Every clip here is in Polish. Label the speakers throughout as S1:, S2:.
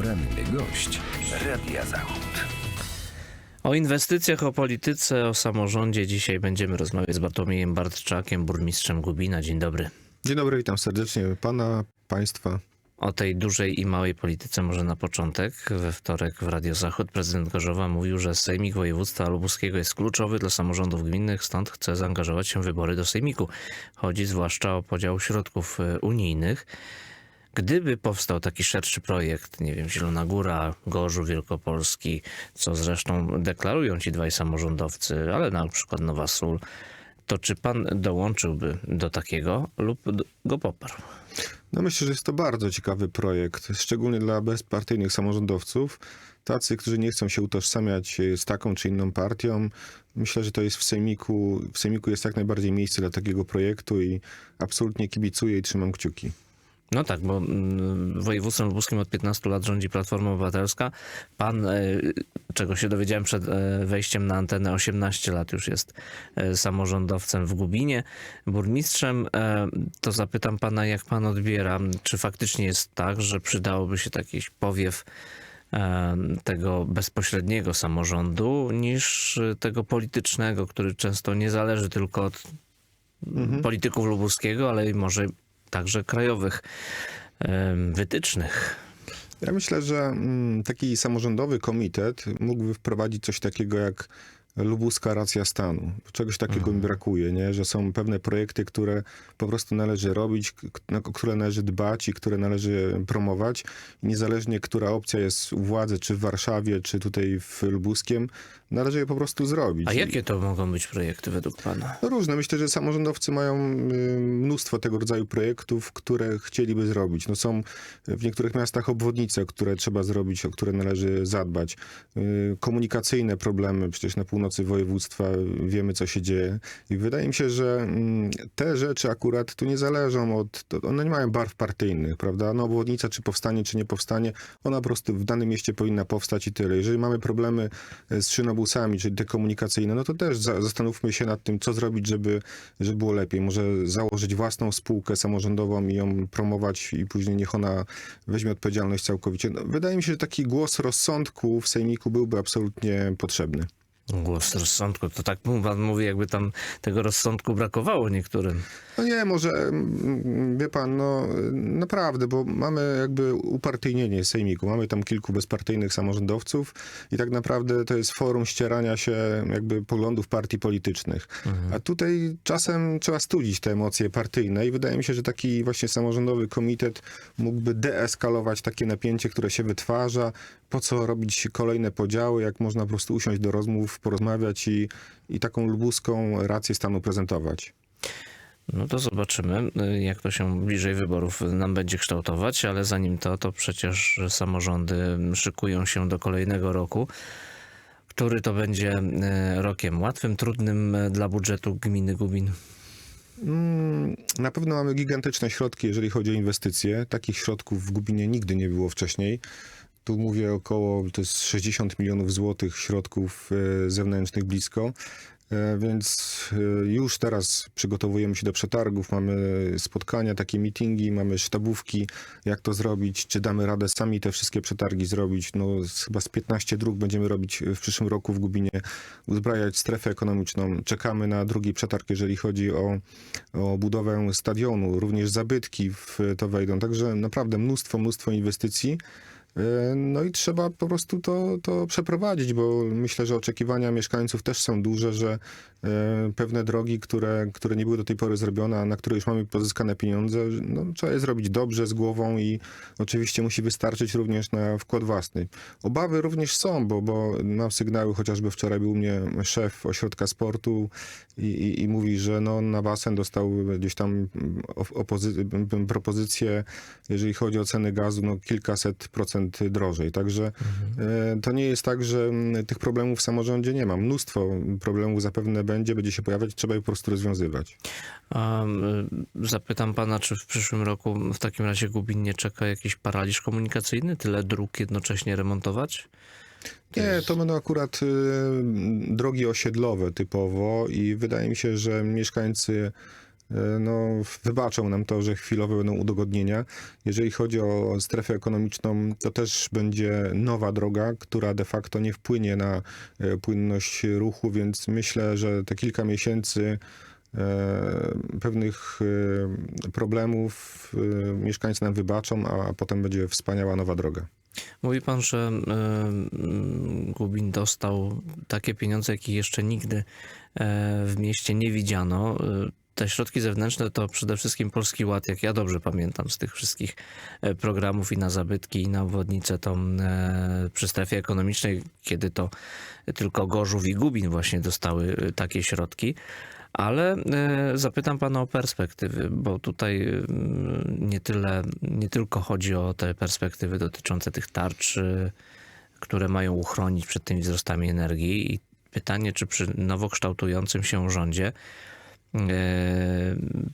S1: Poranny gość Radia Zachód.
S2: O inwestycjach, o polityce, o samorządzie dzisiaj będziemy rozmawiać z Bartłomiejem Bartczakiem, burmistrzem Gubina. Dzień dobry.
S3: Dzień dobry, witam serdecznie pana, państwa.
S2: O tej dużej i małej polityce może na początek. We wtorek w Radio Zachód prezydent Gorzowa mówił, że Sejmik Województwa Lubuskiego jest kluczowy dla samorządów gminnych, stąd chce zaangażować się w wybory do Sejmiku. Chodzi zwłaszcza o podział środków e, unijnych. Gdyby powstał taki szerszy projekt, nie wiem, Zielona Góra, Gorzów Wielkopolski, co zresztą deklarują ci dwaj samorządowcy, ale na przykład Nowa Sól, to czy pan dołączyłby do takiego lub go poparł?
S3: No myślę, że jest to bardzo ciekawy projekt, szczególnie dla bezpartyjnych samorządowców. Tacy, którzy nie chcą się utożsamiać e, z taką czy inną partią. Myślę, że to jest w Sejmiku. W Sejmiku jest jak najbardziej miejsce dla takiego projektu i absolutnie kibicuję i trzymam kciuki.
S2: No tak, bo mm, województwem lubuskim od 15 lat rządzi Platforma Obywatelska. Pan, e, czego się dowiedziałem przed e, wejściem na antenę, 18 lat już jest e, samorządowcem w Gubinie, burmistrzem. To zapytam pana, jak pan odbiera, czy faktycznie jest tak, że przydałoby się taki powiew tego bezpośredniego samorządu niż tego politycznego, który często nie zależy tylko od polityków lubuskiego, ale może także krajowych wytycznych.
S3: Ja myślę, że mm, taki samorządowy komitet mógłby wprowadzić coś takiego jak lubuska racja stanu. Czegoś takiego mi brakuje, nie? że są pewne projekty, które po prostu należy robić, na o które należy dbać i które należy promować. Niezależnie, która opcja jest u władzy, czy w Warszawie, czy tutaj w Lubuskiem, należy je po prostu zrobić.
S2: A jakie to mogą być projekty według pana?
S3: no różne. Myślę, że samorządowcy mają y, mnóstwo tego rodzaju projektów, które chcieliby zrobić. No są w niektórych miastach obwodnice, które trzeba zrobić, o które należy zadbać. Y, Komunikacyjne problemy, przecież na północy województwa wiemy, co się dzieje. I wydaje mi się, że mm, te rzeczy akurat tu nie zależą od... One nie mają barw partyjnych, prawda? No obwodnica, czy powstanie, czy nie powstanie, ona po prostu w danym mieście powinna powstać i tyle. Jeżeli mamy problemy z szynobusami, czyli te komunikacyjne, no to też za, zastanówmy się nad tym, co zrobić, żeby, żeby było lepiej. Może założyć własną spółkę samorządową i ją promować i później niech ona weźmie odpowiedzialność całkowicie. No, wydaje mi się, że taki głos rozsądku w sejmiku byłby absolutnie potrzebny.
S2: Głos rozsądku, to tak pan mówi, jakby tam tego rozsądku brakowało niektórym.
S3: No nie, może, mm, wie pan, no naprawdę, bo mamy jakby upartyjnienie sejmiku. Mamy tam kilku bezpartyjnych samorządowców i tak naprawdę to jest forum ścierania się jakby poglądów partii politycznych. A tutaj czasem trzeba studzić te emocje partyjne i wydaje mi się, że taki właśnie samorządowy komitet mógłby deeskalować takie napięcie, które się wytwarza. Po co robić kolejne podziały, jak można po prostu usiąść do rozmów, porozmawiać i, i taką lubuską rację stanu prezentować.
S2: No to zobaczymy, y, jak to się bliżej wyborów nam będzie kształtować, ale zanim to, to przecież samorządy szykują się do kolejnego roku. Który to będzie y, rokiem łatwym, trudnym y, dla budżetu gminy Gubin?
S3: Mm, Na pewno mamy gigantyczne środki, jeżeli chodzi o inwestycje. Takich środków w Gubinie nigdy nie było wcześniej. Tu mówię około, to jest 60 milionów złotych środków e, zewnętrznych blisko. E, Więc e, już teraz przygotowujemy się do przetargów, mamy spotkania, takie meetingi, mamy sztabówki, jak to zrobić, czy damy radę sami te wszystkie przetargi zrobić. No, chyba z 15 dróg będziemy robić w przyszłym roku w Gubinie, uzbrajać strefę ekonomiczną. Czekamy na drugi przetarg, jeżeli chodzi o, o budowę stadionu, również zabytki w to wejdą. Także naprawdę mnóstwo, mnóstwo inwestycji. E, No i trzeba po prostu to, to przeprowadzić, bo myślę, że oczekiwania mieszkańców też są duże, że e, pewne drogi, które, które nie były do tej pory zrobione, a na które już mamy pozyskane pieniądze, no, trzeba je zrobić dobrze, z głową i oczywiście musi wystarczyć również na wkład własny. Obawy również są, bo, bo mam sygnały, chociażby wczoraj był u mnie szef ośrodka sportu i, i, i mówi, że no, na basen dostał gdzieś tam opozy- jeżeli chodzi o ceny gazu, no kilkaset procent drożej. Także e, to nie jest tak, że mm, tych problemów w samorządzie nie ma. Mnóstwo problemów zapewne będzie, będzie się pojawiać, trzeba je po prostu rozwiązywać.
S2: A, y, zapytam pana, czy w przyszłym roku w takim razie Gubin nie czeka jakiś paraliż komunikacyjny? Tyle dróg jednocześnie remontować?
S3: Nie, to będą akurat y, drogi osiedlowe typowo i wydaje mi się, że mieszkańcy no, wybaczą nam to, że chwilowe będą udogodnienia. Jeżeli chodzi o strefę ekonomiczną, to też będzie nowa droga, która de facto nie wpłynie na e, płynność ruchu, więc myślę, że te kilka miesięcy e, pewnych e, problemów e, mieszkańcy nam wybaczą, a potem będzie wspaniała nowa droga.
S2: Mówi pan, że Gubin dostał takie pieniądze, jakich jeszcze nigdy e, w mieście nie widziano. Te środki zewnętrzne to przede wszystkim Polski Ład, jak ja dobrze pamiętam z tych wszystkich e, programów i na zabytki, i na obwodnicę tą e, przy strefie ekonomicznej, kiedy to tylko Gorzów i Gubin właśnie dostały e, takie środki. Ale zapytam pana o perspektywy, bo tutaj nie tyle, nie tylko chodzi o te perspektywy dotyczące tych tarcz, które mają uchronić przed tymi wzrostami energii. I pytanie, czy przy nowo kształtującym się rządzie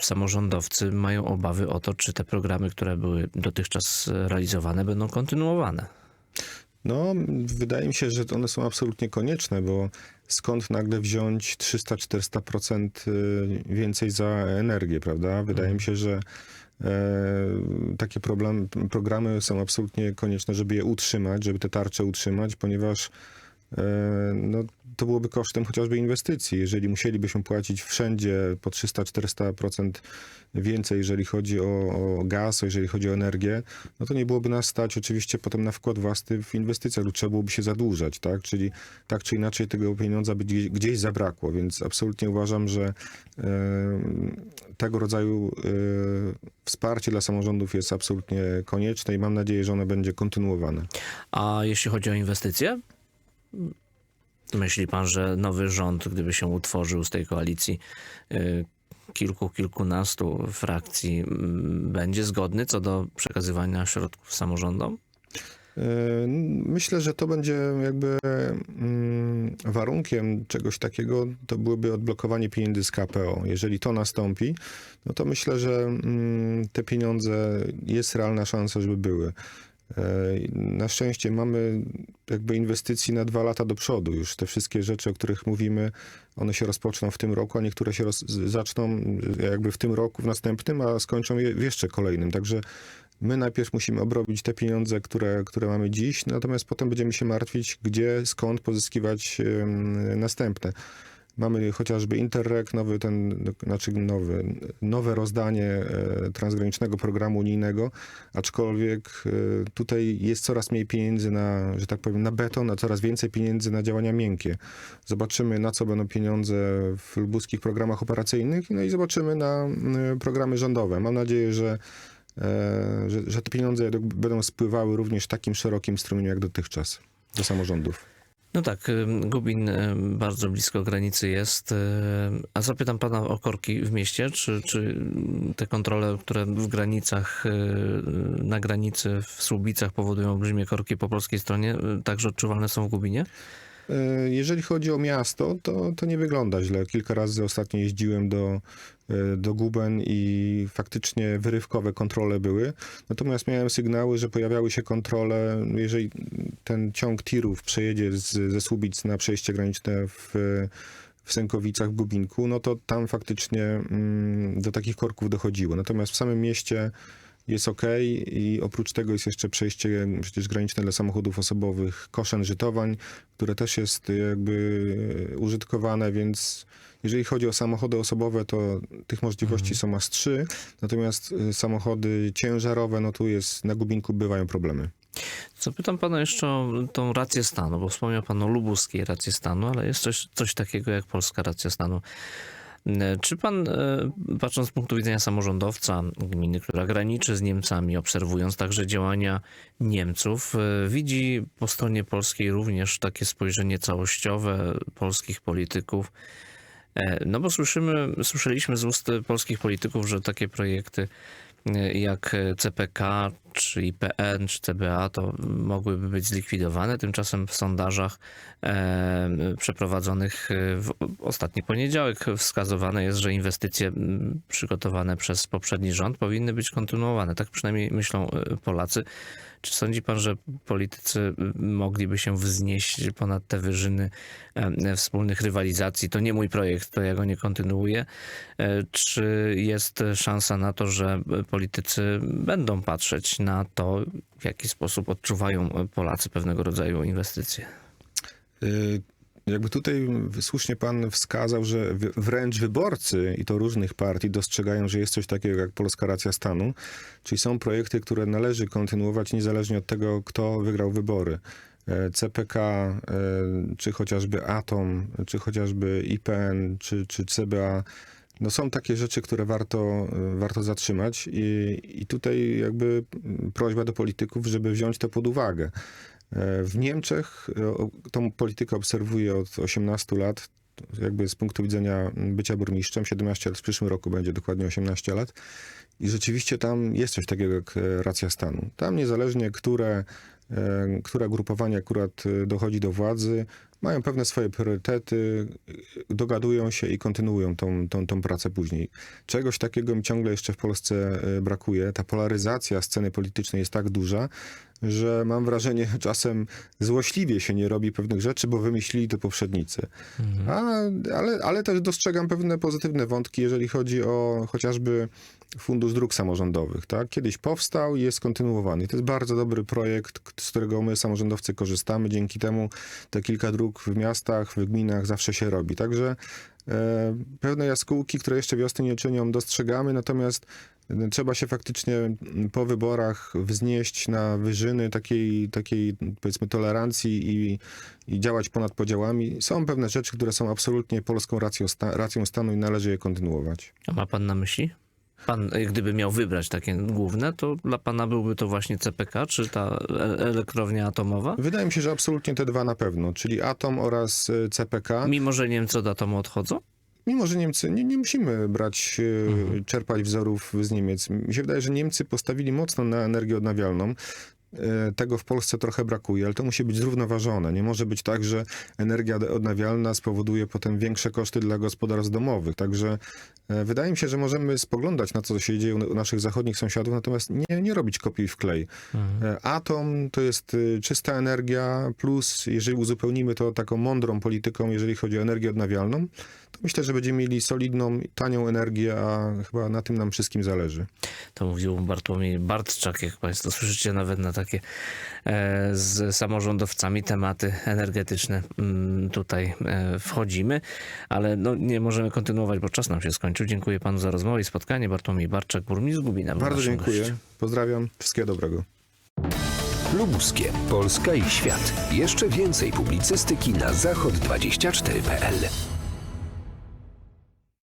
S2: samorządowcy mają obawy o to, czy te programy, które były dotychczas realizowane, będą kontynuowane.
S3: No, wydaje mi się, że one są absolutnie konieczne, bo skąd nagle wziąć 300-400% y, więcej za energię, prawda? Wydaje mi się, że e, takie problem, programy są absolutnie konieczne, żeby je utrzymać, żeby te tarcze utrzymać, ponieważ e, no, to byłoby kosztem chociażby inwestycji. Jeżeli musielibyśmy płacić wszędzie po 300-400% więcej, jeżeli chodzi o, o gaz, jeżeli chodzi o energię, no to nie byłoby nas stać oczywiście potem na wkład własny w inwestycjach, lub trzeba byłoby się zadłużać, tak? Czyli tak czy inaczej tego pieniądza by gdzieś, gdzieś zabrakło, więc absolutnie uważam, że e, tego rodzaju e, wsparcie dla samorządów jest absolutnie konieczne i mam nadzieję, że ono będzie kontynuowane.
S2: A jeśli chodzi o inwestycje? Myśli pan, że nowy rząd, gdyby się utworzył z tej koalicji y, kilku, kilkunastu frakcji, będzie zgodny co do przekazywania środków samorządom?
S3: E, Myślę, że to będzie jakby mm, warunkiem czegoś takiego, to byłoby odblokowanie pieniędzy z KPO. Jeżeli to nastąpi, no to myślę, że mm, te pieniądze jest realna szansa, żeby były. E, Na szczęście mamy jakby inwestycji na dwa lata do przodu. Już te wszystkie rzeczy, o których mówimy, one się rozpoczną w tym roku, a niektóre się zaczną jakby w tym roku, w następnym, a skończą je w jeszcze kolejnym. Także my najpierw musimy obrobić te pieniądze, które, które mamy dziś, natomiast potem będziemy się martwić, gdzie, skąd pozyskiwać następne. Mamy chociażby Interreg, nowy ten, znaczy nowy, nowe rozdanie e, transgranicznego programu unijnego, aczkolwiek e, tutaj jest coraz mniej pieniędzy na, że tak powiem, na beton, a coraz więcej pieniędzy na działania miękkie. Zobaczymy, na co będą pieniądze w lubuskich programach operacyjnych, no i zobaczymy na e, programy rządowe. Mam nadzieję, że że, że te pieniądze będą spływały również takim szerokim strumieniu jak dotychczas do samorządów.
S2: No tak, Gubin bardzo blisko granicy jest. A zapytam pana o korki w mieście, czy, czy te kontrole, które w granicach, y, na granicy w Słubicach powodują olbrzymie korki po polskiej stronie, y, także odczuwalne są w Gubinie?
S3: E, Jeżeli chodzi o miasto, to, to nie wygląda źle. Kilka razy ostatnio jeździłem do, e, do Guben i faktycznie wyrywkowe kontrole były. Natomiast miałem sygnały, że pojawiały się kontrole, jeżeli ten ciąg tirów przejedzie z, ze Słubic na przejście graniczne w, w Sękowicach, w Gubinku, no to tam faktycznie mm, do takich korków dochodziło. Natomiast w samym mieście jest ok i oprócz tego jest jeszcze przejście przecież graniczne dla samochodów osobowych Koszeń Żytowań, które też jest jakby użytkowane, więc jeżeli chodzi o samochody osobowe, to tych możliwości są aż trzy, natomiast y, samochody ciężarowe, no tu jest, na Gubinku bywają problemy.
S2: Zapytam pana jeszcze o tą rację stanu, bo wspomniał pan o lubuskiej racji stanu, ale jest coś, coś takiego jak polska racja stanu. Czy pan, e, patrząc z punktu widzenia samorządowca gminy, która graniczy z Niemcami, obserwując także działania Niemców, e, widzi po stronie polskiej również takie spojrzenie całościowe polskich polityków? E, No bo słyszymy, słyszeliśmy z ust polskich polityków, że takie projekty jak CPK, czy IPN, czy CBA, to mogłyby być zlikwidowane. Tymczasem w sondażach e, przeprowadzonych e, w ostatni poniedziałek wskazywane jest, że inwestycje przygotowane przez poprzedni rząd powinny być kontynuowane. Tak przynajmniej myślą e, Polacy. Czy sądzi pan, że politycy mogliby się wznieść ponad te wyżyny e, wspólnych rywalizacji? To nie mój projekt, to ja go nie kontynuuję. E, Czy jest szansa na to, że politycy będą patrzeć na to, w jaki sposób odczuwają Polacy pewnego rodzaju inwestycje?
S3: Y, Jakby tutaj słusznie pan wskazał, że wręcz wyborcy, i to różnych partii, dostrzegają, że jest coś takiego jak polska racja stanu, czyli są projekty, które należy kontynuować niezależnie od tego, kto wygrał wybory. E, CPK, e, czy chociażby Atom, czy chociażby IPN, czy, czy CBA. No są takie rzeczy, które warto, e, warto zatrzymać i, i tutaj jakby mm, prośba do polityków, żeby wziąć to pod uwagę. E, W Niemczech e, tą politykę obserwuję od 18 lat, jakby z punktu widzenia bycia burmistrzem. 17 lat w przyszłym roku będzie dokładnie 18 lat. I rzeczywiście tam jest coś takiego jak racja stanu. Tam niezależnie, które, które grupowanie akurat dochodzi do władzy, mają pewne swoje priorytety, dogadują się i kontynuują tą, tą, tą pracę później. Czegoś takiego mi ciągle jeszcze w Polsce e, brakuje. Ta polaryzacja sceny politycznej jest tak duża, że mam wrażenie, że czasem złośliwie się nie robi pewnych rzeczy, bo wymyślili to poprzednicy. A, ale, ale też dostrzegam pewne pozytywne wątki, jeżeli chodzi o chociażby Fundusz Dróg Samorządowych. Tak? Kiedyś powstał i jest kontynuowany. To jest bardzo dobry projekt, z którego my samorządowcy korzystamy. Dzięki temu te kilka dróg w miastach, w gminach zawsze się robi. Także e, pewne jaskółki, które jeszcze wiosny nie czynią, dostrzegamy, natomiast e, trzeba się faktycznie po wyborach wznieść na wyżyny takiej, takiej powiedzmy tolerancji i, i działać ponad podziałami. Są pewne rzeczy, które są absolutnie polską racją, sta, racją stanu i należy je kontynuować.
S2: A ma pan na myśli? Pan, y, gdyby miał wybrać takie główne, to dla pana byłby to właśnie CPK, czy ta e- elektrownia atomowa?
S3: Wydaje mi się, że absolutnie te dwa na pewno, czyli Atom oraz e, CPK.
S2: Mimo, że Niemcy od atomu odchodzą?
S3: Mimo, że Niemcy, nie, nie musimy brać, e, czerpać wzorów z Niemiec. Mi się wydaje, że Niemcy postawili mocno na energię odnawialną. E, Tego w Polsce trochę brakuje, ale to musi być zrównoważone. Nie może być tak, że energia odnawialna spowoduje potem większe koszty dla gospodarstw domowych. Także e, wydaje mi się, że możemy spoglądać na to, co się dzieje u naszych zachodnich sąsiadów, natomiast nie, nie robić kopii w klej. E, Atom to jest y, czysta energia, plus jeżeli uzupełnimy to taką mądrą polityką, jeżeli chodzi o energię odnawialną, to myślę, że będziemy mieli solidną, tanią energię, a chyba na tym nam wszystkim zależy.
S2: To mówił Bartłomiej Bartczak, jak państwo słyszycie, nawet na takie e, z samorządowcami tematy energetyczne mm, tutaj e, wchodzimy, ale no, nie możemy kontynuować, bo czas nam się skończył. Dziękuję panu za rozmowę i spotkanie. Bartłomiej Barczak, burmistrz Gubina.
S3: Bardzo dziękuję.
S2: gościem.
S3: Pozdrawiam. Wszystkiego dobrego.
S1: Lubuskie, Polska i świat. Jeszcze więcej publicystyki na zachod24.pl.